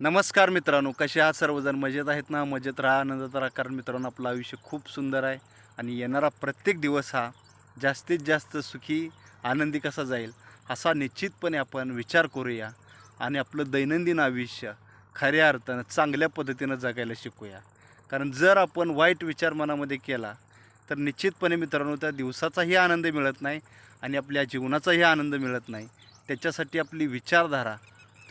नमस्कार मित्रांनो कसे आहात सर्वजण? मजेत आहेत ना? मजेत राहा आनंदात राहा कारण मित्रांनो आपलं आयुष्य खूप सुंदर आहे आणि येणारा प्रत्येक दिवस हा जास्तीत जास्त सुखी आनंदी कसा जाईल असा निश्चितपणे आपण विचार करूया आणि आपलं दैनंदिन आयुष्य खऱ्या अर्थानं चांगल्या पद्धतीनं जगायला शिकूया. कारण जर आपण वाईट विचार मनामध्ये केला तर निश्चितपणे मित्रांनो त्या दिवसाचाही आनंद मिळत नाही आणि आपल्या जीवनाचाही आनंद मिळत नाही. त्याच्यासाठी आपली विचारधारा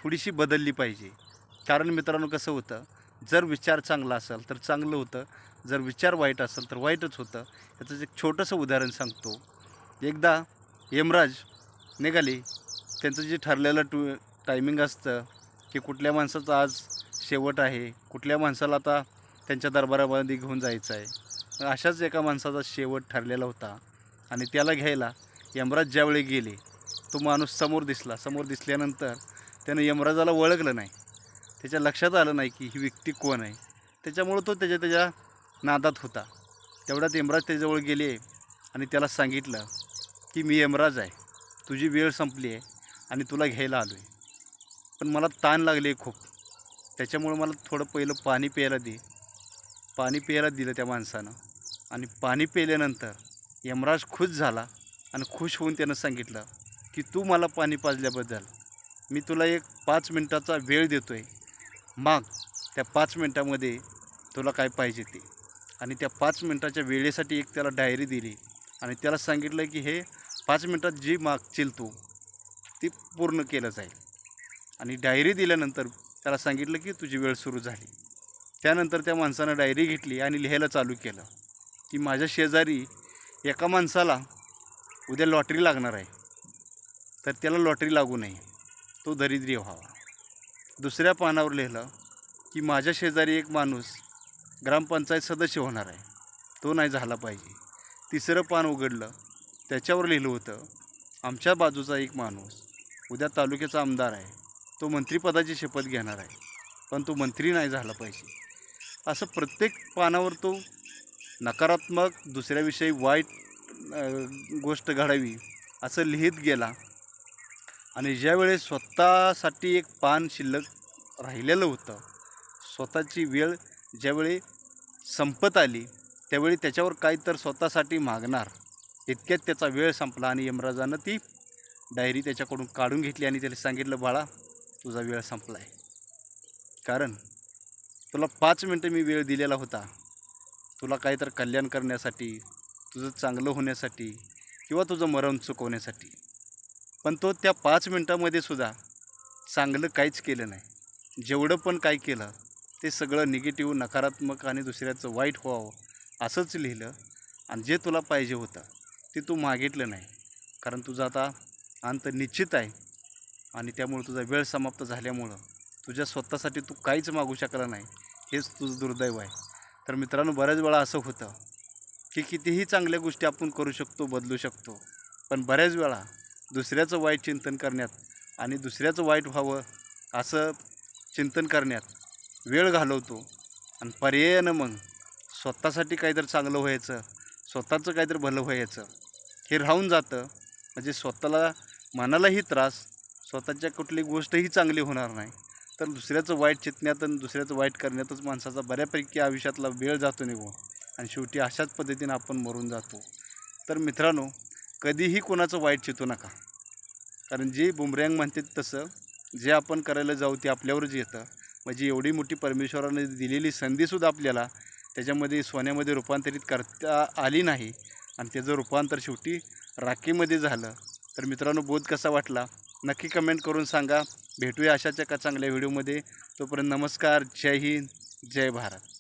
थोडीशी बदलली पाहिजे. कारण मित्रांनो कसं होतं जर विचार चांगला असेल तर चांगलं होतं जर विचार वाईट असेल तर वाईटच होतं. याचं एक छोटंसं उदाहरण सांगतो. एकदा यमराज निघाली. त्यांचं जे ठरलेलं टू टायमिंग असतं की कुठल्या माणसाचं आज शेवट आहे कुठल्या माणसाला आता त्यांच्या दरबारामध्ये घेऊन जायचं आहे. अशाच एका माणसाचा शेवट ठरलेला होता आणि त्याला घ्यायला यमराज ज्यावेळी गेले तो माणूस समोर दिसला. समोर दिसल्यानंतर त्यानं यमराजाला ओळखलं नाही. त्याच्या लक्षात आलं नाही की ही व्यक्ती कोण आहे. त्याच्यामुळं तो त्याच्या त्याच्या नादात होता. तेवढ्यात यमराज त्याच्याजवळ गेले आणि त्याला सांगितलं की मी यमराज आहे. तुझी वेळ संपली आहे आणि तुला घ्यायला आलो आहे पण मला ताण लागले खूप. त्याच्यामुळं मला थोडं पहिलं पाणी प्यायला दे. पाणी प्यायला दिलं त्या माणसानं. आणि पाणी प्यायल्यानंतर यमराज खुश झाला आणि खुश होऊन त्यानं सांगितलं की तू मला पाणी पाजल्याबद्दल. मी तुला एक पाच मिनटाचा वेळ देतो आहे माग त्या पाच मिनटामध्ये तुला काय पाहिजे ते. आणि त्या पाच मिनटाच्या वेळेसाठी एक त्याला डायरी दिली. आणि त्याला सांगितलं की हे पाच मिनटात जी मागशील तू ती पूर्ण केलं जाईल. आणि डायरी दिल्यानंतर त्याला सांगितलं की तुझी वेळ सुरू झाली. त्यानंतर त्या माणसानं डायरी घेतली आणि लिहायला चालू केलं. की माझ्या शेजारी एका माणसाला उद्या लॉटरी लागणार आहे. तर त्याला लॉटरी लागू नये. तो दरिद्री व्हावा. दुसऱ्या पानावर लिहिलं की माझ्या शेजारी एक माणूस ग्रामपंचायत सदस्य होणार आहे. तो नाही झाला पाहिजे. तिसरं पान उघडलं. त्याच्यावर लिहिलं होतं आमच्या बाजूचा एक माणूस उद्या तालुक्याचा आमदार आहे. तो मंत्रिपदाची शपथ घेणार आहे पण तो मंत्री नाही झाला पाहिजे. असं प्रत्येक पानावर तो नकारात्मक दुसऱ्याविषयी वाईट गोष्ट घडावी असं लिहित गेला. आणि ज्यावेळेस स्वतःसाठी एक पान शिल्लक राहिलेलं होतं स्वतःची वेळ ज्यावेळी संपत आली त्यावेळी त्याच्यावर काही तर स्वतःसाठी मागणार इतक्यात त्याचा वेळ संपला आणि यमराजानं ती डायरी त्याच्याकडून काढून घेतली आणि त्याला सांगितलं बाळा तुझा वेळ संपला आहे कारण तुला पाच मिनटं मी वेळ दिलेला होता. तुला काही तर कल्याण करण्यासाठी तुझं चांगलं होण्यासाठी किंवा तुझं मरण चुकवण्यासाठी. पण तो त्या पाच मिनटामध्ये सुद्धा चांगलं काहीच केलं नाही. जेवढं पण काय केलं ते सगळं निगेटिव्ह नकारात्मक आणि दुसऱ्याचं वाईट व्हावं असंच लिहिलं आणि जे तुला पाहिजे होतं ते तू मागितलं नाही. कारण तुझा आता अंत निश्चित आहे आणि त्यामुळे तुझा वेळ समाप्त झाल्यामुळं तुझ्या स्वतःसाठी तू काहीच मागू शकला नाही हेच तुझं दुर्दैव आहे. तर मित्रांनो बऱ्याच वेळा असं होतं की कितीही चांगल्या गोष्टी आपण करू शकतो बदलू शकतो पण बऱ्याच वेळा दुसऱ्याचं वाईट चिंतन करण्यात आणि दुसऱ्याचं वाईट व्हावं असं चिंतन करण्यात वेळ घालवतो. आणि पर्यायानं मग स्वतःसाठी काहीतरी चांगलं व्हायचं स्वतःचं काहीतरी भलं व्हायचं हे राहून जातं. म्हणजे स्वतःला मनालाही त्रास स्वतःच्या कुठली गोष्टही चांगली होणार नाही. तर दुसऱ्याचं वाईट चितण्यात आणि दुसऱ्याचं वाईट करण्यातच माणसाचा बऱ्यापैकी आयुष्यातला वेळ जातो निघून. आणि शेवटी अशाच पद्धतीनं आपण मरून जातो. तर मित्रांनो कधीही कोणाचं वाईट चितू नका. कारण जे बुमरँग म्हणते तसं जे आपण करायला जाऊ ते आपल्यावरच येतं. म्हणजे एवढी मोठी परमेश्वराने दिलेली संधीसुद्धा आपल्याला त्याच्यामध्ये सोन्यामध्ये रूपांतरित करता आली नाही आणि त्याचं रूपांतर शेवटी राखीमध्ये झालं. तर मित्रांनो बोध कसा वाटला? नक्की कमेंट करून सांगा. भेटूया अशाच एका चांगल्या व्हिडिओमध्ये तोपर्यंत नमस्कार. जय हिंद. जय भारत.